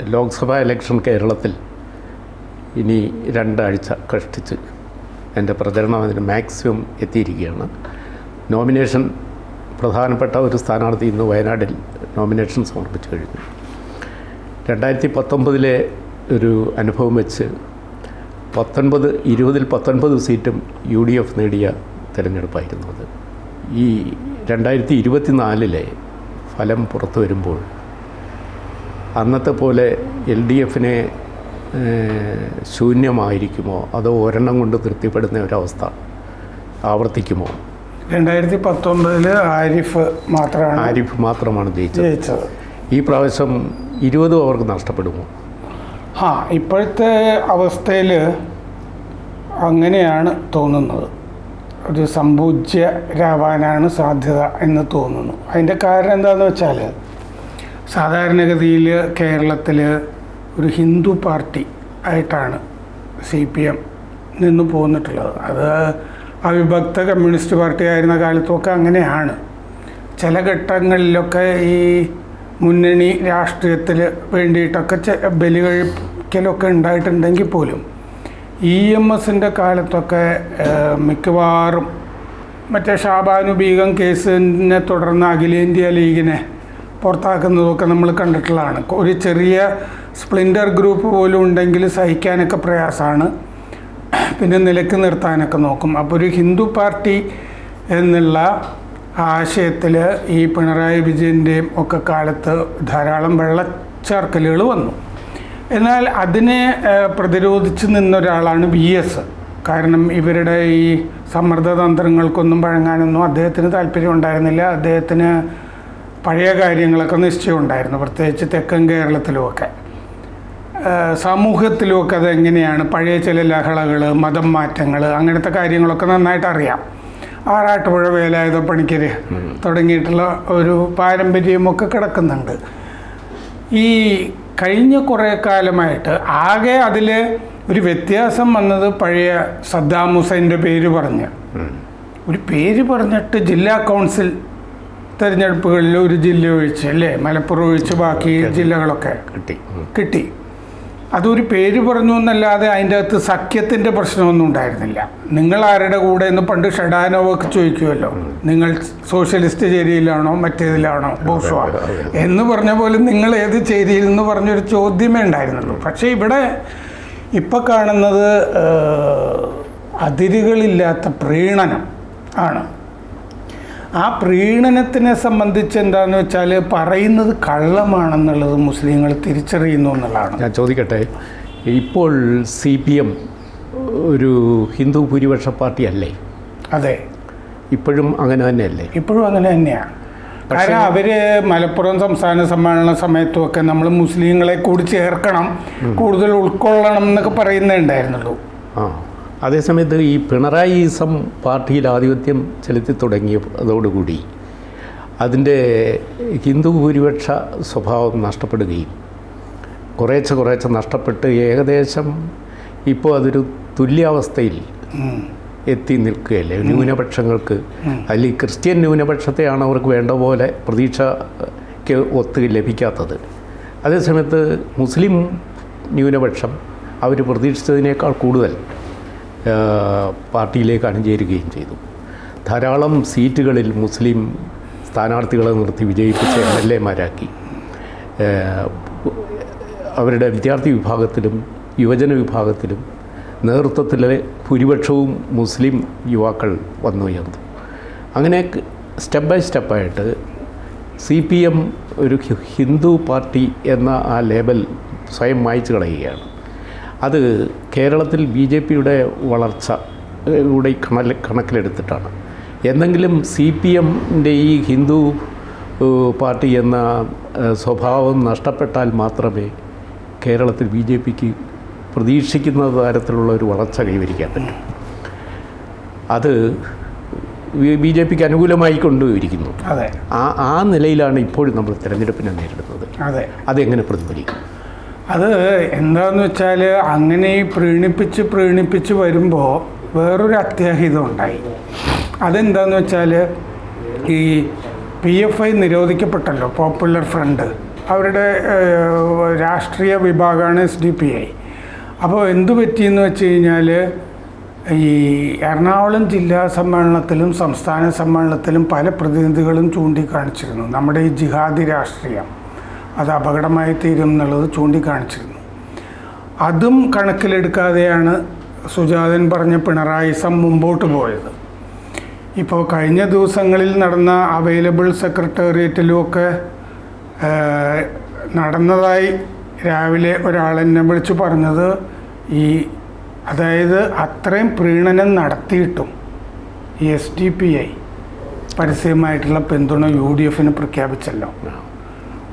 Lok Sabha election കേരളത്തിൽ ഇനി രണ്ടാഴ്ച കഷ്ടിച്ച് എന്റെ പ്രചരണം അതിന് മാക്സിമം എത്തിയിരിക്കുകയാണ്. നോമിനേഷൻ പ്രധാനപ്പെട്ട ഒരു സ്ഥാനാർത്ഥി ഇന്ന് വയനാട്ടിൽ നോമിനേഷൻ സമർപ്പിച്ചു കഴിഞ്ഞു. രണ്ടായിരത്തി പത്തൊമ്പതിലെ ഒരു അനുഭവം വെച്ച് പത്തൊൻപത് ഇരുപതിൽ പത്തൊൻപത് സീറ്റും യു ഡി എഫ് നേടിയ തിരഞ്ഞെടുപ്പായിരുന്നു അത്. ഈ രണ്ടായിരത്തി ഇരുപത്തിനാലിലെ ഫലം പുറത്തു വരുമ്പോൾ അന്നത്തെ പോലെ എൽ ഡി എഫിനെ ശൂന്യമായിരിക്കുമോ? അതോ ഒരെണ്ണം കൊണ്ട് തൃപ്തിപ്പെടുന്ന ഒരവസ്ഥ ആവർത്തിക്കുമോ? രണ്ടായിരത്തി പത്തൊമ്പതിൽ ആരിഫ് മാത്രമാണ് ആരിഫ് മാത്രമാണ് ജയിച്ചത്. ജയിച്ചത്. ഈ പ്രാവശ്യം ഇരുപതും അവർക്ക് നഷ്ടപ്പെടുമോ? ആ ഇപ്പോഴത്തെ അവസ്ഥയിൽ അങ്ങനെയാണ് തോന്നുന്നത്. ഒരു സമ്പൂജ്യരാവാനാണ് സാധ്യത എന്ന് തോന്നുന്നു. അതിന്റെ കാരണം എന്താണെന്ന് വെച്ചാൽ സാധാരണഗതിയിൽ കേരളത്തിൽ ഒരു ഹിന്ദു പാർട്ടി ആയിട്ടാണ് സി പി എം നിന്ന് പോന്നിട്ടുള്ളത്. അത് അവിഭക്ത കമ്മ്യൂണിസ്റ്റ് പാർട്ടി ആയിരുന്ന കാലത്തൊക്കെ അങ്ങനെയാണ്. ചില ഘട്ടങ്ങളിലൊക്കെ ഈ മുന്നണി രാഷ്ട്രീയത്തിൽ വേണ്ടിയിട്ടൊക്കെ ബലി ബലികഴിക്കലൊക്കെ ഉണ്ടായിട്ടുണ്ടെങ്കിൽ പോലും ഇ എം എസിന്റെ കാലത്തൊക്കെ മിക്കവാറും മറ്റേ ഷാബാനുബീഗം കേസിനെ തുടർന്ന് അഖിലേന്ത്യാ ലീഗിനെ പുറത്താക്കുന്നതൊക്കെ നമ്മൾ കണ്ടിട്ടുള്ളതാണ്. ഒരു ചെറിയ സ്പ്ലിൻഡർ ഗ്രൂപ്പ് പോലും ഉണ്ടെങ്കിൽ സഹിക്കാനൊക്കെ പ്രയാസമാണ്. പിന്നെ നിലയ്ക്ക് നിർത്താനൊക്കെ നോക്കും. അപ്പോൾ ഒരു ഹിന്ദു പാർട്ടി എന്നുള്ള ആശയത്തിൽ ഈ പിണറായി വിജയന്റെയും ഒക്കെ കാലത്ത് ധാരാളം വെള്ളച്ചാർക്കലുകൾ വന്നു. എന്നാൽ അതിനെ പ്രതിരോധിച്ച് നിന്നൊരാളാണ് വി എസ്. കാരണം ഇവരുടെ ഈ സമ്മർദ്ദതന്ത്രങ്ങൾക്കൊന്നും വഴങ്ങാനൊന്നും അദ്ദേഹത്തിന് താല്പര്യം ഉണ്ടായിരുന്നില്ല. അദ്ദേഹത്തിന് പഴയ കാര്യങ്ങളൊക്കെ നിശ്ചയം ഉണ്ടായിരുന്നു പ്രത്യേകിച്ച് തെക്കൻ കേരളത്തിലുമൊക്കെ. സമൂഹത്തിലുമൊക്കെ അതെങ്ങനെയാണ്? പഴയ ചില ലഹളകൾ മതം മാറ്റങ്ങൾ അങ്ങനത്തെ കാര്യങ്ങളൊക്കെ നന്നായിട്ട് അറിയാം. ആറാട്ടുപുഴ വേലായുധ പണിക്കർ തുടങ്ങിയിട്ടുള്ള ഒരു പാരമ്പര്യമൊക്കെ കിടക്കുന്നുണ്ട്. ഈ കഴിഞ്ഞ കുറേ കാലമായിട്ട് ആകെ അതിൽ ഒരു വ്യത്യാസം വന്നത് പഴയ സദ്ദാം ഹുസൈന്റെ പേര് പറഞ്ഞ്. ഒരു പേര് പറഞ്ഞിട്ട് ജില്ലാ കൗൺസിൽ തെരഞ്ഞെടുപ്പുകളിൽ ഒരു ജില്ല ഒഴിച്ച് അല്ലേ? മലപ്പുറം ഒഴിച്ച് ബാക്കി ജില്ലകളൊക്കെ കിട്ടി. കിട്ടി. അതൊരു പേര് പറഞ്ഞു എന്നല്ലാതെ അതിന്റെ അകത്ത് സഖ്യത്തിന്റെ പ്രശ്നമൊന്നും ഉണ്ടായിരുന്നില്ല. നിങ്ങൾ ആരുടെ കൂടെ എന്ന് പണ്ട് ഷഡാനോവൊക്കെ ചോദിക്കുമല്ലോ നിങ്ങൾ സോഷ്യലിസ്റ്റ് ചേരിയിലാണോ മറ്റേതിലാണോ ബോഷോ എന്ന് പറഞ്ഞ പോലെ നിങ്ങൾ ഏത് ചേരിയിൽ എന്ന് പറഞ്ഞൊരു ചോദ്യമേ ഉണ്ടായിരുന്നുള്ളൂ. പക്ഷേ ഇവിടെ ഇപ്പം കാണുന്നത് അതിരുകളില്ലാത്ത പ്രീണനം ആണ്. ആ പ്രീണനത്തിനെ സംബന്ധിച്ച് എന്താണെന്ന് വെച്ചാൽ പറയുന്നത് കള്ളമാണെന്നുള്ളത് മുസ്ലിങ്ങൾ തിരിച്ചറിയുന്നു എന്നുള്ളതാണ്. ഞാൻ ചോദിക്കട്ടെ ഇപ്പോൾ സി പി എം ഒരു ഹിന്ദു ഭൂരിപക്ഷ പാർട്ടി അല്ലേ അതെ. ഇപ്പോഴും അങ്ങനെ തന്നെയല്ലേ? ഇപ്പോഴും അങ്ങനെ തന്നെയാണ് കാരണം അവർ മലപ്പുറം സംസ്ഥാന സമ്മേളന സമയത്തുമൊക്കെ നമ്മൾ മുസ്ലിങ്ങളെ കൂടി ചേർക്കണം കൂടുതൽ ഉൾക്കൊള്ളണം എന്നൊക്കെ പറയുന്നേ ഉണ്ടായിരുന്നുള്ളൂ. ആ. അതേസമയത്ത് ഈ പിണറായിസം പാർട്ടിയിൽ ആധിപത്യം ചെലുത്തി തുടങ്ങിയതോടുകൂടി അതിന്റെ ഹിന്ദു ഭൂരിപക്ഷ സ്വഭാവം നഷ്ടപ്പെടുകയും കുറേശ്ശെ കുറേശ്ശെ നഷ്ടപ്പെട്ട് ഏകദേശം ഇപ്പോൾ അതൊരു തുല്യാവസ്ഥയിൽ എത്തി നിൽക്കുകയല്ലേ? ന്യൂനപക്ഷങ്ങൾക്ക് അല്ലെ ക്രിസ്ത്യൻ ന്യൂനപക്ഷത്തെയാണ് അവർക്ക് വേണ്ട പോലെ പ്രതീക്ഷയ്ക്ക് ഒത്ത് ലഭിക്കാത്തത്. അതേസമയത്ത് മുസ്ലിം ന്യൂനപക്ഷം അവർ പ്രതീക്ഷിച്ചതിനേക്കാൾ കൂടുതൽ പാർട്ടിയിലേക്ക് അണിചേരുകയും ചെയ്തു. ധാരാളം സീറ്റുകളിൽ മുസ്ലിം സ്ഥാനാർത്ഥികളെ നിർത്തി വിജയിപ്പിച്ച എം എൽ എമാരാക്കി. അവരുടെ വിദ്യാർത്ഥി വിഭാഗത്തിലും യുവജന വിഭാഗത്തിലും നേതൃത്വത്തിലെ ഭൂരിപക്ഷവും മുസ്ലിം യുവാക്കൾ വന്നു വന്നുയർന്നു. അങ്ങനെ സ്റ്റെപ്പ് ബൈ സ്റ്റെപ്പായിട്ട് സി പി എം ഒരു ഹിന്ദു പാർട്ടി എന്ന ആ ലേബൽ സ്വയം മായ്ച്ചു കളയുകയാണ്. അത് കേരളത്തിൽ ബി ജെ പിയുടെ വളർച്ച കൂടെ ഈ കണൽ കണക്കിലെടുത്തിട്ടാണ്. എന്തെങ്കിലും സി പി എമ്മിന്റെ ഈ ഹിന്ദു പാർട്ടി എന്ന സ്വഭാവം നഷ്ടപ്പെട്ടാൽ മാത്രമേ കേരളത്തിൽ ബി ജെ പിക്ക് പ്രതീക്ഷിക്കുന്ന തരത്തിലുള്ള ഒരു വളർച്ച കൈവരിക്കാൻ പറ്റും. അത് ബി ജെ പിക്ക് അനുകൂലമായി കൊണ്ടുപോയിരിക്കുന്നു. ആ ആ നിലയിലാണ് ഇപ്പോഴും നമ്മൾ തിരഞ്ഞെടുപ്പിനെ നേരിടുന്നത്. അതെ. അതെങ്ങനെ പ്രതിഫലിക്കും? അത് എന്താന്ന് വെച്ചാൽ അങ്ങനെ ഈ പ്രീണിപ്പിച്ച് പ്രീണിപ്പിച്ച് വരുമ്പോൾ വേറൊരു അത്യാഹിതം ഉണ്ടായി. അതെന്താന്ന് വെച്ചാൽ ഈ പി എഫ് ഐ നിരോധിക്കപ്പെട്ടല്ലോ പോപ്പുലർ ഫ്രണ്ട് അവരുടെ രാഷ്ട്രീയ വിഭാഗമാണ് എസ് ഡി പി ഐ അപ്പോൾ എന്തു പറ്റിയെന്ന് വെച്ച് കഴിഞ്ഞാൽ ഈ എറണാകുളം ജില്ലാ സമ്മേളനത്തിലും സംസ്ഥാന സമ്മേളനത്തിലും പല പ്രതിനിധികളും ചൂണ്ടിക്കാണിച്ചിരുന്നു. നമ്മുടെ ഈ ജിഹാദി രാഷ്ട്രീയം. അത് അപകടമായി തീരും എന്നുള്ളത് ചൂണ്ടിക്കാണിച്ചിരുന്നു. അതും കണക്കിലെടുക്കാതെയാണ് സുജാതൻ പറഞ്ഞ പിണറായി സം മുമ്പോട്ട് പോയത്. ഇപ്പോൾ കഴിഞ്ഞ ദിവസങ്ങളിൽ നടന്ന അവൈലബിൾ സെക്രട്ടേറിയറ്റിലുമൊക്കെ നടന്നതായി രാവിലെ ഒരാൾ എന്നെ വിളിച്ച് പറഞ്ഞത് ഈ അതായത് അത്രയും പ്രീണനം നടത്തിയിട്ടും എസ് ഡി പി ഐ പരസ്യമായിട്ടുള്ള പിന്തുണ യു ഡി എഫിന് പ്രഖ്യാപിച്ചല്ലോ.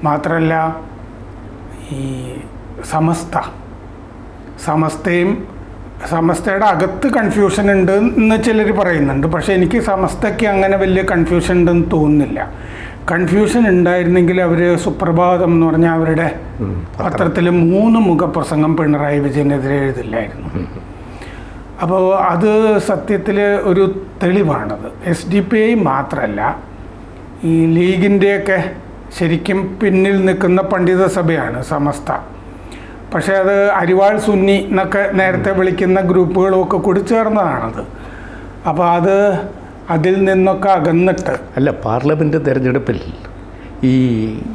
മാത്രമല്ല ഈ സമസ്ത. സമസ്തയും സമസ്തയുടെ അകത്ത് കൺഫ്യൂഷൻ ഉണ്ട് എന്ന് ചിലർ പറയുന്നുണ്ട്. പക്ഷേ എനിക്ക് സമസ്തയ്ക്ക് അങ്ങനെ വലിയ കൺഫ്യൂഷൻ ഉണ്ടെന്ന് തോന്നുന്നില്ല. കൺഫ്യൂഷൻ ഉണ്ടായിരുന്നെങ്കിൽ അവർ സുപ്രഭാതം എന്ന് പറഞ്ഞാൽ അവരുടെ. പത്രത്തിൽ മൂന്ന് മുഖപ്രസംഗം പിണറായി വിജയനെതിരെ എഴുതില്ലായിരുന്നു. അപ്പോൾ അത് സത്യത്തിൽ ഒരു തെളിവാണത്. എസ് ഡി പി ഐ മാത്രമല്ല ഈ ലീഗിന്റെയൊക്കെ ശരിക്കും പിന്നിൽ നിൽക്കുന്ന പണ്ഡിത സഭയാണ് സമസ്ത. പക്ഷേ അത് അരിവാൾ സുന്നി എന്നൊക്കെ നേരത്തെ വിളിക്കുന്ന ഗ്രൂപ്പുകളൊക്കെ കൂടി ചേർന്നതാണത്. അപ്പോൾ അത് അതിൽ നിന്നൊക്കെ അകന്നിട്ട്. അല്ല പാർലമെന്റ് തിരഞ്ഞെടുപ്പിൽ ഈ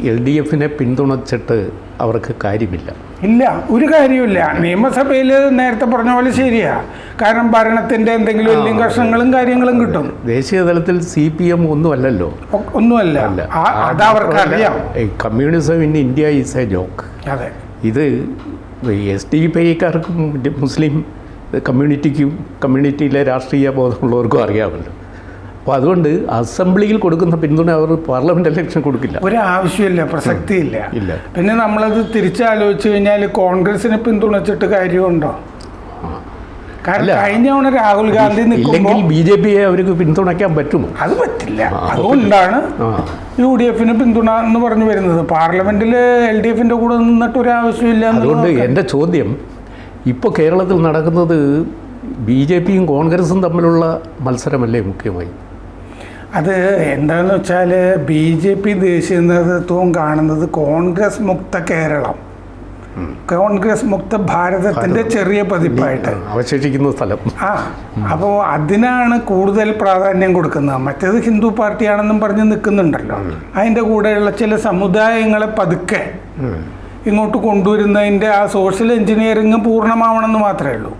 എൽ ഡി എഫിനെ പിന്തുണച്ചിട്ട് അവർക്ക് കാര്യമില്ല. ഇല്ല ഒരു കാര്യമില്ല നിയമസഭയിൽ നേരത്തെ പറഞ്ഞ പോലെ ശരിയാ. കാരണം ഭരണത്തിന്റെ എന്തെങ്കിലും വലിയ കഷ്ണങ്ങളും കാര്യങ്ങളും കിട്ടും. ദേശീയ തലത്തിൽ സി പി എം ഒന്നുമല്ലല്ലോ. അല്ലല്ലോ ഒന്നുമല്ല. അത് അവർക്കറിയാം. Communism in India is a joke. അതെ. ഇത് എസ് ഡി പി ഐക്കാർക്കും മുസ്ലിം കമ്മ്യൂണിറ്റിക്കും കമ്മ്യൂണിറ്റിയിലെ രാഷ്ട്രീയ ബോധമുള്ളവർക്കും അറിയാമല്ലോ. അപ്പോൾ അതുകൊണ്ട് അസംബ്ലിയിൽ കൊടുക്കുന്ന പിന്തുണ അവർ പാർലമെന്റ് ഇലക്ഷൻ കൊടുക്കില്ല. ഒരു ആവശ്യമില്ല പ്രസക്തിയില്ല. ഇല്ല. പിന്നെ നമ്മളത് തിരിച്ചാലോചിച്ച് കഴിഞ്ഞാൽ കോൺഗ്രസിനെ പിന്തുണച്ചിട്ട് കാര്യമുണ്ടോ? കാരണം അല്ല. കഴിഞ്ഞ തവണ രാഹുൽ ഗാന്ധി ഇല്ലെങ്കിൽ നിൽക്കുമ്പോൾ ബി ജെ പിയെ അവർക്ക് പിന്തുണയ്ക്കാൻ പറ്റുമോ അത് പറ്റില്ല. അതുകൊണ്ടാണ് യു ഡി എഫിന് പിന്തുണ എന്ന് പറഞ്ഞു വരുന്നത്. പാർലമെന്റിൽ എൽ ഡി എഫിന്റെ കൂടെ നിന്നിട്ട് ഒരു ആവശ്യമില്ല അതുകൊണ്ട് എന്റെ ചോദ്യം ഇപ്പോൾ കേരളത്തിൽ നടക്കുന്നത് ബി ജെ പിയും കോൺഗ്രസും തമ്മിലുള്ള മത്സരമല്ലേ മുഖ്യമായി? അത് എന്താന്ന് വെച്ചാൽ ബി ജെ പി ദേശീയ നേതൃത്വം കാണുന്നത് കോൺഗ്രസ് മുക്ത കേരളം. കോൺഗ്രസ് മുക്ത ഭാരതത്തിന്റെ ചെറിയ പതിപ്പായിട്ട്. അവശേഷിക്കുന്ന സ്ഥലം. ആ അപ്പോൾ അതിനാണ് കൂടുതൽ പ്രാധാന്യം കൊടുക്കുന്നത്. മറ്റേത് ഹിന്ദു പാർട്ടിയാണെന്നും പറഞ്ഞ് നിൽക്കുന്നുണ്ടല്ലോ. അതിന്റെ കൂടെയുള്ള ചില സമുദായങ്ങളെ പതുക്കെ ഇങ്ങോട്ട് കൊണ്ടുവരുന്നതിന്റെ ആ സോഷ്യൽ എഞ്ചിനീയറിംഗ് പൂർണമാവണമെന്ന് മാത്രമേ ഉള്ളൂ.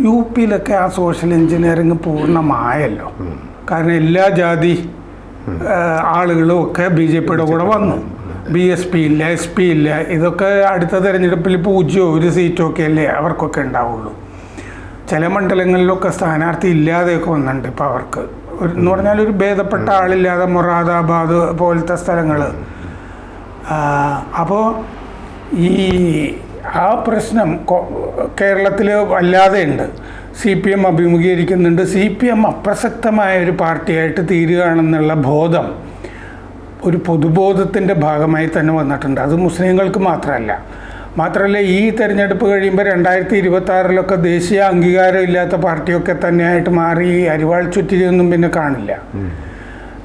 യു പിയിലൊക്കെ ആ സോഷ്യൽ എഞ്ചിനീയറിങ് പൂർണമായല്ലോ. കാരണം എല്ലാ ജാതി ആളുകളും ഒക്കെ ബി ജെ പിയുടെ കൂടെ വന്നു. ബി എസ് പി ഇല്ല എസ് പി ഇല്ല. ഇതൊക്കെ അടുത്ത തെരഞ്ഞെടുപ്പിൽ പൂജ്യമോ ഒരു സീറ്റോ ഒക്കെ അല്ലേ അവർക്കൊക്കെ ഉണ്ടാവുള്ളൂ. ചില മണ്ഡലങ്ങളിലൊക്കെ സ്ഥാനാർത്ഥി ഇല്ലാതെയൊക്കെ വന്നിട്ടുണ്ട് ഇപ്പോൾ അവർക്ക്. ഒരു എന്ന് പറഞ്ഞാൽ ഒരു ഭേദപ്പെട്ട ആളില്ലാതെ മൊറാദാബാദ് പോലത്തെ സ്ഥലങ്ങൾ അപ്പോൾ ഈ ആ പ്രശ്നം കേരളത്തിൽ വല്ലാതെ ഉണ്ട് സി പി എം അഭിമുഖീകരിക്കുന്നുണ്ട്. സി പി എം അപ്രസക്തമായ ഒരു പാർട്ടിയായിട്ട് തീരുകയാണെന്നുള്ള ബോധം ഒരു പൊതുബോധത്തിന്റെ ഭാഗമായി തന്നെ വന്നിട്ടുണ്ട്. അത് മുസ്ലിങ്ങൾക്ക് മാത്രമല്ല. മാത്രമല്ല ഈ തെരഞ്ഞെടുപ്പ് കഴിയുമ്പോൾ രണ്ടായിരത്തി ഇരുപത്തി ദേശീയ അംഗീകാരം ഇല്ലാത്ത പാർട്ടിയൊക്കെ തന്നെയായിട്ട് മാറി അരിവാൾ ചുറ്റിയൊന്നും പിന്നെ കാണില്ല.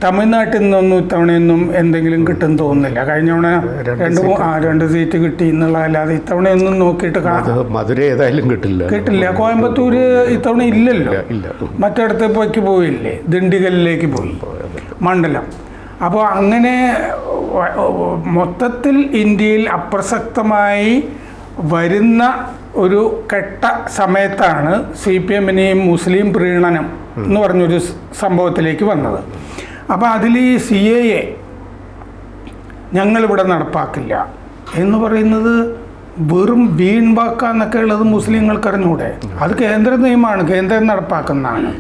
തമിഴ്നാട്ടിൽ നിന്നൊന്നും ഇത്തവണയൊന്നും എന്തെങ്കിലും കിട്ടും തോന്നുന്നില്ല. കഴിഞ്ഞ തവണ രണ്ട് രണ്ട് ആ രണ്ട് സീറ്റ് കിട്ടി എന്നുള്ളതല്ലാതെ ഇത്തവണയൊന്നും നോക്കിയിട്ട് മധുര ഏതായാലും കിട്ടില്ല. കിട്ടില്ല. കോയമ്പത്തൂര് ഇത്തവണ ഇല്ലല്ലോ. ഇല്ല, ഇല്ല മറ്റിടത്തേക്ക് പോയില്ലേ? ദിണ്ടിഗലിലേക്ക് പോയി. മണ്ഡലം. അപ്പോൾ അങ്ങനെ മൊത്തത്തിൽ ഇന്ത്യയിൽ അപ്രസക്തമായി വരുന്ന ഒരു കെട്ട സമയത്താണ് സി പി എമ്മിനെയും മുസ്ലിം പ്രീണനം എന്ന് പറഞ്ഞൊരു സംഭവത്തിലേക്ക് വന്നത്. അപ്പോൾ അതിൽ ഈ സി എ എ ഞങ്ങളിവിടെ നടപ്പാക്കില്ല. എന്ന് പറയുന്നത് വെറും വീൺ വാക്കാന്നൊക്കെ ഉള്ളത് മുസ്ലിങ്ങൾക്ക് അറിഞ്ഞൂടെ അത് കേന്ദ്ര നിയമമാണ് കേന്ദ്രം നടപ്പാക്കുന്നതാണ്.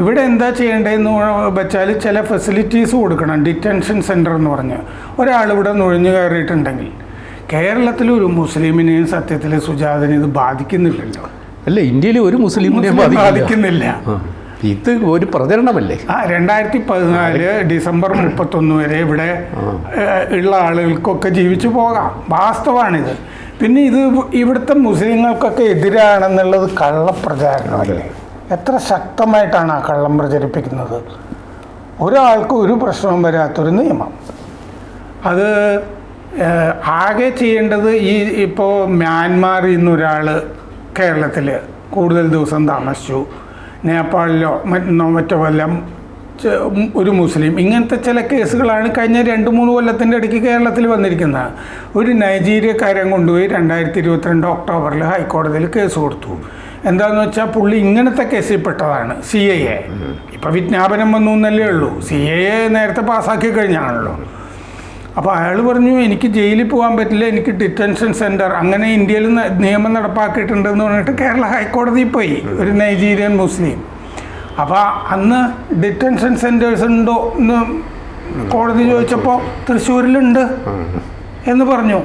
ഇവിടെ എന്താ ചെയ്യേണ്ടതെന്ന് വെച്ചാൽ ചില ഫെസിലിറ്റീസ് കൊടുക്കണം ഡിറ്റൻഷൻ സെന്റർ എന്ന് പറഞ്ഞ്. ഒരാൾ ഇവിടെ നുഴഞ്ഞു കയറിയിട്ടുണ്ടെങ്കിൽ കേരളത്തിൽ ഒരു മുസ്ലിമിനെയും സത്യത്തിൽ സുജാതനെ ഇത് ബാധിക്കുന്നില്ലല്ലോ. അല്ല ഇന്ത്യയിൽ ഒരു മുസ്ലിം ബാധിക്കുന്നില്ല. ഇത് ഒരു പ്രചരണമല്ലേ? ആ രണ്ടായിരത്തി പതിനാല് ഡിസംബർ മുപ്പത്തൊന്ന് വരെ ഇവിടെ ഉള്ള ആളുകൾക്കൊക്കെ ജീവിച്ചു പോകാം. വാസ്തവാണിത്. പിന്നെ ഇത് ഇവിടുത്തെ മുസ്ലിങ്ങൾക്കൊക്കെ എതിരാണെന്നുള്ളത് കള്ളപ്രചാരണമല്ലേ? എത്ര ശക്തമായിട്ടാണ് ആ കള്ളം പ്രചരിപ്പിക്കുന്നത്? ഒരാൾക്ക് ഒരു പ്രശ്നവും വരാത്തൊരു നിയമം. അത് ആകെ ചെയ്യേണ്ടത് ഈ ഇപ്പോൾ മ്യാൻമാറിൽ നിന്ന് ഒരാൾ കേരളത്തിൽ കൂടുതൽ ദിവസം താമസിച്ചു. നേപ്പാളിലോ മറ്റോ മറ്റോ വല്ലം ഒരു മുസ്ലിം ഇങ്ങനത്തെ ചില കേസുകളാണ് കഴിഞ്ഞ രണ്ട് മൂന്ന് കൊല്ലത്തിന്റെ ഇടയ്ക്ക് കേരളത്തിൽ വന്നിരിക്കുന്നത്. ഒരു നൈജീരിയക്കാരൻ കൊണ്ടുപോയി രണ്ടായിരത്തി ഇരുപത്തിരണ്ട് ഒക്ടോബറിൽ ഹൈക്കോടതിയിൽ കേസ് കൊടുത്തു. എന്താണെന്ന് വെച്ചാൽ പുള്ളി ഇങ്ങനത്തെ കേസിൽ പെട്ടതാണ് സി എ. എ ഇപ്പം വിജ്ഞാപനം വന്നു എന്നല്ലേ ഉള്ളൂ. സി എ എ നേരത്തെ പാസ്സാക്കി കഴിഞ്ഞാണല്ലോ. അപ്പോൾ അയാൾ പറഞ്ഞു എനിക്ക് ജയിലിൽ പോകാൻ പറ്റില്ല എനിക്ക് ഡിറ്റൻഷൻ സെന്റർ അങ്ങനെ ഇന്ത്യയിൽ നിയമം നടപ്പാക്കിയിട്ടുണ്ടെന്ന് പറഞ്ഞിട്ട് കേരള ഹൈക്കോടതിയിൽ പോയി ഒരു നൈജീരിയൻ മുസ്ലിം. അപ്പോൾ അന്ന് ഡിറ്റൻഷൻ സെന്റേഴ്സ് ഉണ്ടോ എന്ന് കോടതി ചോദിച്ചപ്പോൾ തൃശ്ശൂരിലുണ്ട്. എന്ന് പറഞ്ഞു.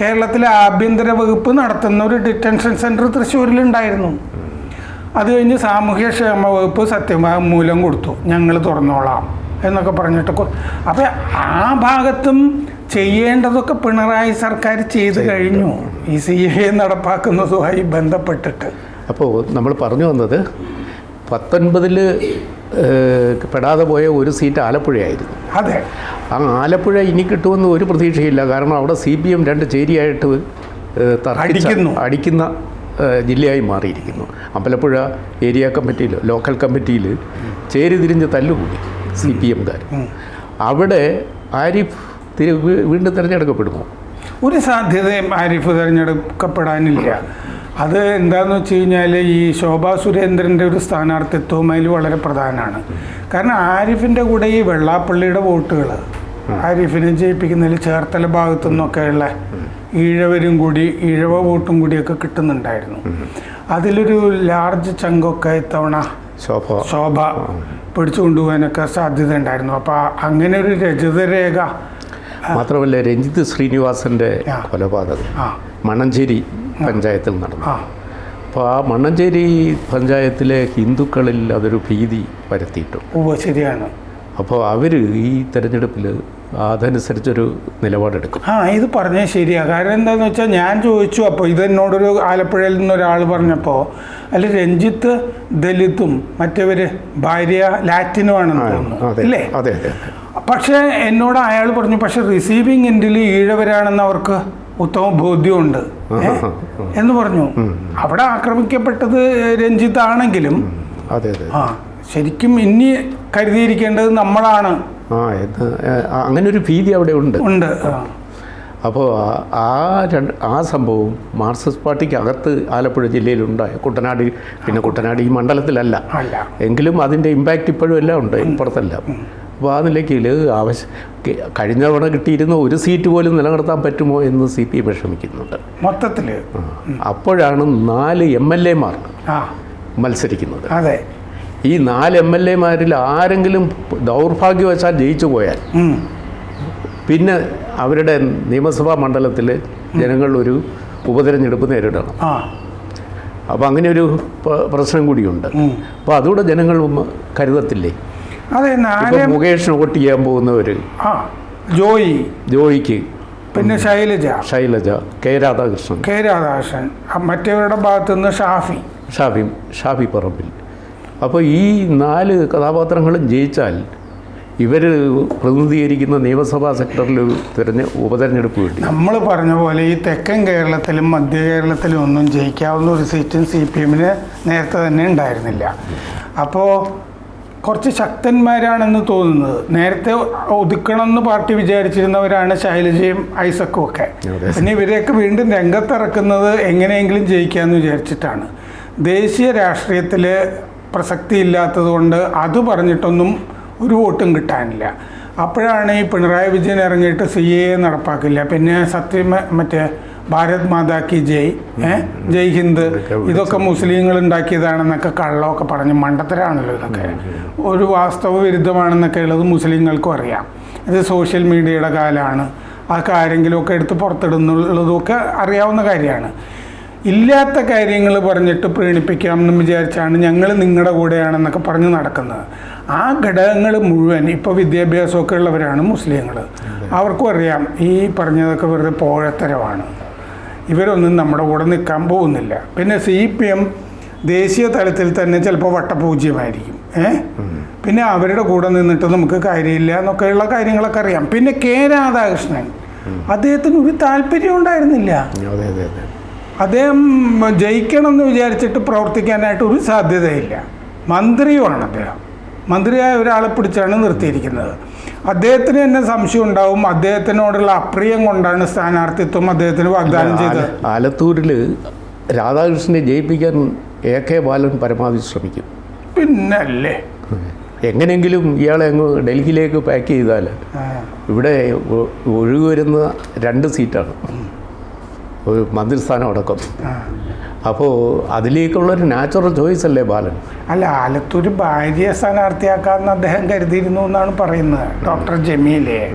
കേരളത്തിലെ ആഭ്യന്തര വകുപ്പ് നടത്തുന്ന ഒരു ഡിറ്റൻഷൻ സെന്റർ തൃശ്ശൂരിലുണ്ടായിരുന്നു. അത് കഴിഞ്ഞ് സാമൂഹ്യക്ഷേമ വകുപ്പ് സത്യവാങ്മൂലം കൊടുത്തു. ഞങ്ങൾ തുറന്നോളാം. എന്നൊക്കെ പറഞ്ഞിട്ട് അപ്പോൾ അപ്പം ആ ഭാഗത്തും ചെയ്യേണ്ടതൊക്കെ പിണറായി സർക്കാർ ചെയ്തു കഴിഞ്ഞു. ഈ സി എ നടപ്പാക്കുന്നതുമായി ബന്ധപ്പെട്ടിട്ട്. അപ്പോൾ നമ്മൾ പറഞ്ഞു വന്നത് പത്തൊൻപതിൽ പെടാതെ പോയ ഒരു സീറ്റ് ആലപ്പുഴയായിരുന്നു. അതെ. ആ ആലപ്പുഴ ഇനി കിട്ടുമെന്ന് ഒരു പ്രതീക്ഷയില്ല. കാരണം അവിടെ സി പി എം രണ്ട് ചേരിയായിട്ട് അടിക്കുന്നു. അടിക്കുന്ന ജില്ലയായി മാറിയിരിക്കുന്നു. അമ്പലപ്പുഴ ഏരിയ കമ്മിറ്റിയിൽ ലോക്കൽ കമ്മിറ്റിയിൽ ചേരി തിരിഞ്ഞ് തല്ലുകൂടി. സി പി എംകാർ അവിടെ ആരിഫ് വീണ്ടും തിരഞ്ഞെടുക്കപ്പെടുമോ? ഒരു സാധ്യതയും ആരിഫ് തിരഞ്ഞെടുക്കപ്പെടാനില്ല. അത് എന്താണെന്ന് വെച്ച് കഴിഞ്ഞാൽ ഈ ശോഭാ സുരേന്ദ്രന്റെ ഒരു സ്ഥാനാർത്ഥിത്വം അതിൽ വളരെ പ്രധാനമാണ്. കാരണം ആരിഫിന്റെ കൂടെ ഈ വെള്ളാപ്പള്ളിയുടെ വോട്ടുകൾ ആരിഫിനെ ജയിപ്പിക്കുന്നതിൽ ചേർത്തല ഭാഗത്തു നിന്നൊക്കെയുള്ള ഈഴവരും കൂടി ഈഴവ വോട്ടും കൂടിയൊക്കെ കിട്ടുന്നുണ്ടായിരുന്നു. അതിലൊരു ലാർജ് ചങ്കൊക്കെ ഇത്തവണ ശോഭ. ശോഭ പിടിച്ചു കൊണ്ടുപോകാനൊക്കെ സാധ്യത ഉണ്ടായിരുന്നു അപ്പോൾ അങ്ങനെ ഒരു രചിതരേഖ മാത്രമല്ല രഞ്ജിത്ത് ശ്രീനിവാസന്റെ. കൊലപാതകം മണഞ്ചേരി പഞ്ചായത്തിൽ നടന്നു. അപ്പോൾ ആ മണ്ണഞ്ചേരി പഞ്ചായത്തിലെ ഹിന്ദുക്കളിൽ അതൊരു ഭീതി വരുത്തിയിട്ടു ഓ ശരിയാണ്. അപ്പോൾ അവർ ഈ തെരഞ്ഞെടുപ്പിൽ അതനുസരിച്ചൊരു നിലപാടെടുക്കും. ആ ഇത് പറഞ്ഞത് ശരിയാണ് കാരണം എന്താണെന്ന് വെച്ചാൽ ഞാൻ ചോദിച്ചു അപ്പോൾ ഇത് എന്നോടൊരു ആലപ്പുഴയിൽ നിന്ന് ഒരാൾ പറഞ്ഞപ്പോൾ അല്ല രഞ്ജിത്ത് ദലിതും മറ്റവർ ഭാര്യ ലാറ്റിനുമാണെന്ന് തോന്നുന്നു അല്ലേ അതെ അതെ പക്ഷേ എന്നോട് അയാൾ പറഞ്ഞു പക്ഷെ റിസീവിങ് എൻഡിൽ ഈഴവരാണെന്ന് അവർക്ക് ഉത്തമ ബോധ്യമുണ്ട്. എന്ന് പറഞ്ഞു. അവിടെ ആക്രമിക്കപ്പെട്ടത് രഞ്ജിത്ത് ആണെങ്കിലും അതെ അതെ. ആ ശരിക്കും ഇനി കരുതിയിരിക്കേണ്ടത് നമ്മളാണ്. ആ അങ്ങനെ ഒരു ഭീതി അവിടെ ഉണ്ട്. ഉണ്ട് അപ്പോൾ ആ- രണ്ട് ആ സംഭവം മാർക്സിസ്റ്റ് പാർട്ടിക്ക് അകത്ത് ആലപ്പുഴ ജില്ലയിലുണ്ടായ കുട്ടനാട് പിന്നെ കുട്ടനാട് ഈ മണ്ഡലത്തിലല്ല. എങ്കിലും അതിന്റെ ഇമ്പാക്റ്റ് ഇപ്പോഴും എല്ലാം ഉണ്ട് ഇപ്പുറത്തെല്ലാം. അപ്പോൾ ആ നിലയ്ക്ക് ആവശ്യ കഴിഞ്ഞ തവണ കിട്ടിയിരുന്ന ഒരു സീറ്റ് പോലും നിലനിർത്താൻ പറ്റുമോ എന്ന് സി പി എം വിഷമിക്കുന്നുണ്ട്. മൊത്തത്തിൽ അപ്പോഴാണ് നാല് എം എൽ എമാർ മത്സരിക്കുന്നത്. അതെ. ഈ നാല് എം എൽ എമാരിൽ ആരെങ്കിലും ദൗർഭാഗ്യവശാൽ ജയിച്ചു പോയാൽ പിന്നെ അവരുടെ നിയമസഭാ മണ്ഡലത്തിൽ ജനങ്ങളൊരു ഉപതെരഞ്ഞെടുപ്പ് നേരിടണം. അപ്പോൾ അങ്ങനെ ഒരു പ്രശ്നം കൂടിയുണ്ട്. അപ്പോൾ അതുകൂടെ ജനങ്ങൾ കരുതത്തില്ലേ? അതെ മുകേഷ് മുകേഷിന് വോട്ട് ചെയ്യാൻ പോകുന്നവർ ജോയി. ജോയിക്ക്. പിന്നെ ശൈലജ. ശൈലജ കെ രാധാകൃഷ്ണൻ. കെ രാധാകൃഷ്ണൻ. മറ്റവരുടെ ഭാഗത്തുനിന്ന് ഷാഫി. ഷാഫി ഷാഫി പറമ്പിൽ. അപ്പോൾ ഈ നാല് കഥാപാത്രങ്ങളും ജയിച്ചാൽ ഇവർ പ്രതിനിധീകരിക്കുന്ന നിയമസഭാ സെക്ടറിൽ ഒരു തിരഞ്ഞ ഉപതെരഞ്ഞെടുപ്പ് കിട്ടി. നമ്മൾ പറഞ്ഞ പോലെ ഈ തെക്കൻ കേരളത്തിലും മധ്യ കേരളത്തിലും ഒന്നും ജയിക്കാവുന്ന ഒരു സീറ്റും സി പി എമ്മിന് നേരത്തെ തന്നെ ഉണ്ടായിരുന്നില്ല. അപ്പോൾ കുറച്ച് ശക്തന്മാരാണെന്ന് തോന്നുന്നത്. നേരത്തെ ഒതുക്കണമെന്ന് പാർട്ടി വിചാരിച്ചിരുന്നവരാണ് ശൈലജയും ഐസക്കും ഒക്കെ. പിന്നെ ഇവരെയൊക്കെ വീണ്ടും രംഗത്തിറക്കുന്നത് എങ്ങനെയെങ്കിലും ജയിക്കാമെന്ന് വിചാരിച്ചിട്ടാണ്. ദേശീയ രാഷ്ട്രീയത്തിൽ പ്രസക്തി ഇല്ലാത്തത് കൊണ്ട് അത് പറഞ്ഞിട്ടൊന്നും ഒരു വോട്ടും കിട്ടാനില്ല. അപ്പോഴാണ് ഈ പിണറായി വിജയൻ ഇറങ്ങിയിട്ട് സി എ നടപ്പാക്കില്ല. പിന്നെ സത്യം മറ്റേ ഭാരത് മാതാ കി ജയ് ജയ് ഹിന്ദ് ഇതൊക്കെ മുസ്ലിങ്ങൾ ഉണ്ടാക്കിയതാണെന്നൊക്കെ കള്ളമൊക്കെ പറഞ്ഞ് മണ്ടത്തരാണല്ലോ ഇതൊക്കെ. ഒരു വാസ്തവ വിരുദ്ധമാണെന്നൊക്കെ ഉള്ളത് മുസ്ലിങ്ങൾക്കും അറിയാം. ഇത് സോഷ്യൽ മീഡിയയുടെ കാലമാണ് അതൊക്കെ ആരെങ്കിലുമൊക്കെ എടുത്ത് പുറത്തിടുന്നുള്ളതൊക്കെ അറിയാവുന്ന കാര്യമാണ്. ഇല്ലാത്ത കാര്യങ്ങൾ പറഞ്ഞിട്ട് പ്രീണിപ്പിക്കാം എന്ന് വിചാരിച്ചാണ് ഞങ്ങൾ നിങ്ങളുടെ കൂടെയാണെന്നൊക്കെ പറഞ്ഞ് നടക്കുന്നത്. ആ ഘടകങ്ങൾ മുഴുവൻ ഇപ്പോൾ വിദ്യാഭ്യാസമൊക്കെ ഉള്ളവരാണ് മുസ്ലിങ്ങൾ അവർക്കും അറിയാം ഈ പറഞ്ഞതൊക്കെ വെറുതെ പോഴത്തരമാണ് ഇവരൊന്നും നമ്മുടെ കൂടെ നിൽക്കാൻ പോകുന്നില്ല. പിന്നെ സി പി എം ദേശീയ തലത്തിൽ തന്നെ ചിലപ്പോൾ വട്ടപൂജ്യമായിരിക്കും. ഏ? പിന്നെ അവരുടെ കൂടെ നിന്നിട്ട് നമുക്ക് കാര്യമില്ല എന്നൊക്കെയുള്ള കാര്യങ്ങളൊക്കെ അറിയാം. പിന്നെ കെ രാധാകൃഷ്ണൻ. അദ്ദേഹത്തിന് ഒരു താല്പര്യം ഉണ്ടായിരുന്നില്ല. അദ്ദേഹം ജയിക്കണം എന്ന് വിചാരിച്ചിട്ട് പ്രവർത്തിക്കാനായിട്ട് ഒരു സാധ്യതയില്ല. മന്ത്രിയുമാണ് അദ്ദേഹം. മന്ത്രിയായ ഒരാളെ പിടിച്ചാണ് നിർത്തിയിരിക്കുന്നത്. അദ്ദേഹത്തിന് തന്നെ സംശയം ഉണ്ടാവും. അദ്ദേഹത്തിനോടുള്ള അപ്രിയം കൊണ്ടാണ് സ്ഥാനാർത്ഥിത്വം അദ്ദേഹത്തിന് വാഗ്ദാനം ചെയ്തത്. ആലത്തൂരിൽ രാധാകൃഷ്ണനെ ജയിപ്പിക്കാൻ എ കെ ബാലൻ പരമാവധി ശ്രമിക്കും. പിന്നല്ലേ? എങ്ങനെയെങ്കിലും ഇയാളെ അങ്ങ് ഡൽഹിയിലേക്ക് പാക്ക് ചെയ്താൽ ഇവിടെ ഒ- ഒഴിവ് വരുന്ന രണ്ട് സീറ്റാണ്. ഒരു മന്ത്രിസ്ഥാനം അടക്കം. അപ്പോൾ അതിലേക്കുള്ളൊരു നാച്ചുറൽ ചോയ്സ് അല്ലേ ബാലൻ? അല്ല ആലത്തൂർ ഭാര്യ സ്ഥാനാർത്ഥിയാക്കാമെന്ന് അദ്ദേഹം കരുതിയിരുന്നു എന്നാണ് പറയുന്നത്. ഡോക്ടർ ജമീലെ.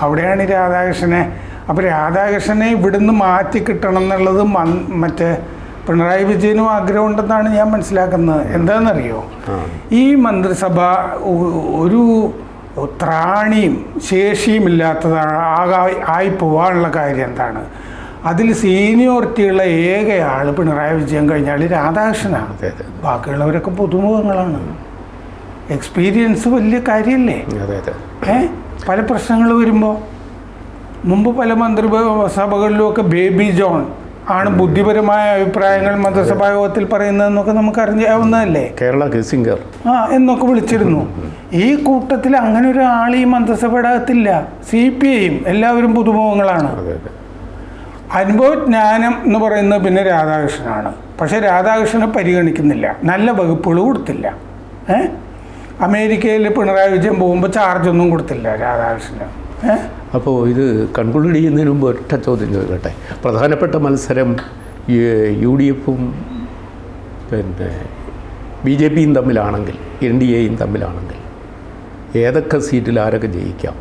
അവിടെയാണ് രാധാകൃഷ്ണനെ. അപ്പോൾ രാധാകൃഷ്ണനെ ഇവിടുന്ന് മാറ്റി കിട്ടണം എന്നുള്ളത് മറ്റേ പിണറായി വിജയനും ആഗ്രഹമുണ്ടെന്നാണ് ഞാൻ മനസ്സിലാക്കുന്നത്. എന്താണെന്നറിയോ? ഈ മന്ത്രിസഭ ഒരു ത്രാണിയും ശേഷിയും ഇല്ലാത്തതാണ് ആകാ- ആയി പോവാനുള്ള കാര്യം എന്താണ്? അതിൽ സീനിയോറിറ്റിയുള്ള ഏകയാണ് പിണറായി വിജയൻ കഴിഞ്ഞാൽ രാധാകൃഷ്ണനാണ്. ബാക്കിയുള്ളവരൊക്കെ പുതുമുഖങ്ങളാണ്. എക്സ്പീരിയൻസ് വലിയ കാര്യമല്ലേ ഏ? പല പ്രശ്നങ്ങൾ വരുമ്പോൾ മുമ്പ് പല മന്ത്രിസഭകളിലുമൊക്കെ ബേബി ജോൺ ആണ് ബുദ്ധിപരമായ അഭിപ്രായങ്ങൾ മന്ത്രിസഭാ യോഗത്തിൽ പറയുന്നതെന്നൊക്കെ നമുക്ക് അറിയാവുന്നതല്ലേ? കേരള കിസിംഗർ ആ എന്നൊക്കെ വിളിച്ചിരുന്നു. ഈ കൂട്ടത്തിൽ അങ്ങനെ ഒരാൾ ഈ മന്ത്രിസഭയുടെ അകത്തില്ല. സി പി ഐയും എല്ലാവരും പുതുമുഖങ്ങളാണ്. അനുഭവജ്ഞാനം എന്ന് പറയുന്നത് പിന്നെ രാധാകൃഷ്ണനാണ്. പക്ഷെ രാധാകൃഷ്ണനെ പരിഗണിക്കുന്നില്ല. നല്ല വകുപ്പുകൾ കൊടുത്തില്ല. ഏ? അമേരിക്കയിൽ പിണറായി വിജയൻ പോകുമ്പോൾ ചാർജൊന്നും കൊടുത്തില്ല രാധാകൃഷ്ണൻ ഏ? അപ്പോൾ ഇത് കൺക്ലൂഡ് ചെയ്യുന്നതിന് മുമ്പ് ഒറ്റ ചോദ്യം ചോദിക്കട്ടെ. പ്രധാനപ്പെട്ട മത്സരം യു ഡി എഫും പിന്നെ ബി ജെ പിയും തമ്മിലാണെങ്കിൽ എൻ ഡി എയും തമ്മിലാണെങ്കിൽ ഏതൊക്കെ സീറ്റിൽ ആരൊക്കെ ജയിക്കാം?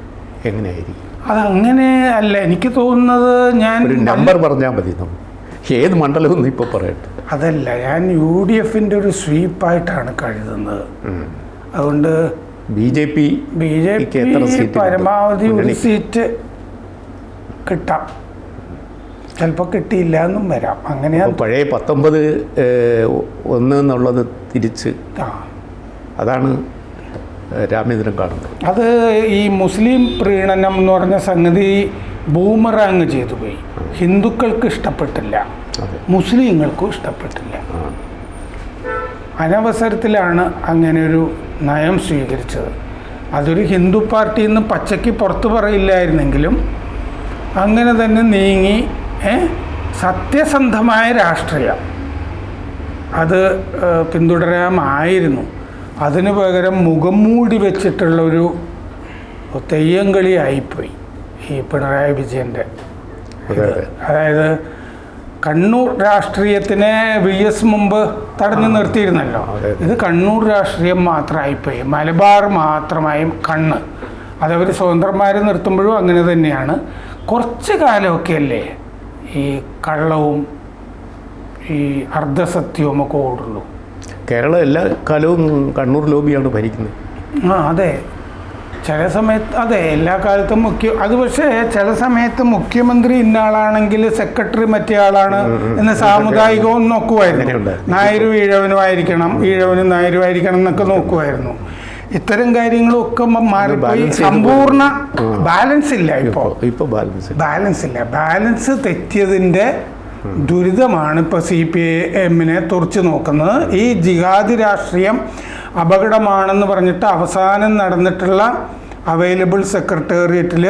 എങ്ങനെയായിരിക്കും? അതങ്ങനെ അല്ല എനിക്ക് തോന്നുന്നത് ഞാൻ ഒരു നമ്പർ പറഞ്ഞാൽ മതി നമ്മൾ ഏത് മണ്ഡലമെന്ന് ഇപ്പോൾ പറയട്ടെ. അതല്ല ഞാൻ യു ഡി എഫിന്റെ ഒരു സ്വീപ്പായിട്ടാണ് കരുതുന്നത്. അതുകൊണ്ട് B J P B J P പരമാവധി ഒരു സീറ്റ് കിട്ടാം. ചിലപ്പോൾ കിട്ടിയില്ല എന്നും വരാം. അങ്ങനെയാ പഴയ പത്തൊമ്പത് ഒന്ന് എന്നുള്ളത് തിരിച്ച്. അതാണ് രാമേന്ദ്രൻ കാണുന്നത് അത് ഈ മുസ്ലിം പ്രീണനം എന്ന് പറഞ്ഞ സംഗതി ബൂമറാങ് ചെയ്തു പോയി. ഹിന്ദുക്കൾക്ക് ഇഷ്ടപ്പെട്ടില്ല. മുസ്ലിങ്ങൾക്കും ഇഷ്ടപ്പെട്ടില്ല. അനവസരത്തിലാണ് അങ്ങനെ ഒരു നയം സ്വീകരിച്ചത്. അതൊരു ഹിന്ദു പാർട്ടി എന്ന് പച്ചയ്ക്ക് പുറത്ത് പറയില്ലായിരുന്നെങ്കിലും അങ്ങനെ തന്നെ നീങ്ങി സത്യസന്ധമായ രാഷ്ട്രീയം. അത് പിന്തുടരാമായിരുന്നു. അതിനു പകരം മുഖം മൂടി വെച്ചിട്ടുള്ളൊരു തെയ്യം കളിയായിപ്പോയി ഈ പിണറായി വിജയന്റെ അതെ അതെ. അതായത് കണ്ണൂർ രാഷ്ട്രീയത്തിനെ വി എസ് മുമ്പ് തടഞ്ഞു നിർത്തിയിരുന്നല്ലോ. ഇത് കണ്ണൂർ രാഷ്ട്രീയം മാത്രമായിപ്പോയി. മലബാർ മാത്രമായും കണ്ണ്. അതവർ സ്വതന്ത്രന്മാർ നിർത്തുമ്പോഴും അങ്ങനെ തന്നെയാണ്. കുറച്ച് കാലമൊക്കെ അല്ലേ ഈ കള്ളവും ഈ അർദ്ധസത്യവും ഒക്കെ ഓടുള്ളൂ. കേരളം എല്ലാ കാലവും കണ്ണൂർ ലോബിയാണ് ഭരിക്കുന്നത്. ആ അതെ. ചില സമയത്ത് അതെ എല്ലാ കാലത്തും മുഖ്യ അത് പക്ഷേ ചില സമയത്ത് മുഖ്യമന്ത്രി ഇന്ന ആളാണെങ്കിൽ സെക്രട്ടറി മറ്റേ ആളാണ് എന്ന് സാമുദായികവും നോക്കുമായിരുന്നു. നായരും ഈഴവനുമായിരിക്കണം ഈഴവനും നായരുമായിരിക്കണം എന്നൊക്കെ നോക്കുമായിരുന്നു. ഇത്തരം കാര്യങ്ങളൊക്കെ മാറി മാറിപ്പോയി. സമ്പൂർണ ബാലൻസ് ഇല്ല ഇപ്പോൾ ഇപ്പോൾ. ഇപ്പോൾ ബാലൻസ് ബാലൻസ് ഇല്ല. ബാലൻസ് തെറ്റിയതിന്റെ ദുരിതമാണ് ഇപ്പോൾ സി പി ഐ എമ്മിനെ തുറച്ചു നോക്കുന്നത്. ഈ ജിഹാദി രാഷ്ട്രീയം അപകടമാണെന്ന് പറഞ്ഞിട്ട് അവസാനം നടന്നിട്ടുള്ള അവൈലബിൾ സെക്രട്ടേറിയറ്റിൽ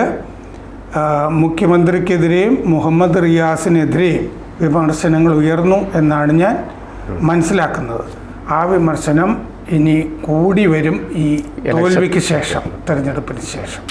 മുഖ്യമന്ത്രിക്കെതിരെയും മുഹമ്മദ് റിയാസിനെതിരെയും വിമർശനങ്ങൾ ഉയർന്നു എന്നാണ് ഞാൻ മനസ്സിലാക്കുന്നത്. ആ വിമർശനം ഇനി കൂടി വരും ഈ തോൽവിക്ക് ശേഷം തെരഞ്ഞെടുപ്പിന് ശേഷം.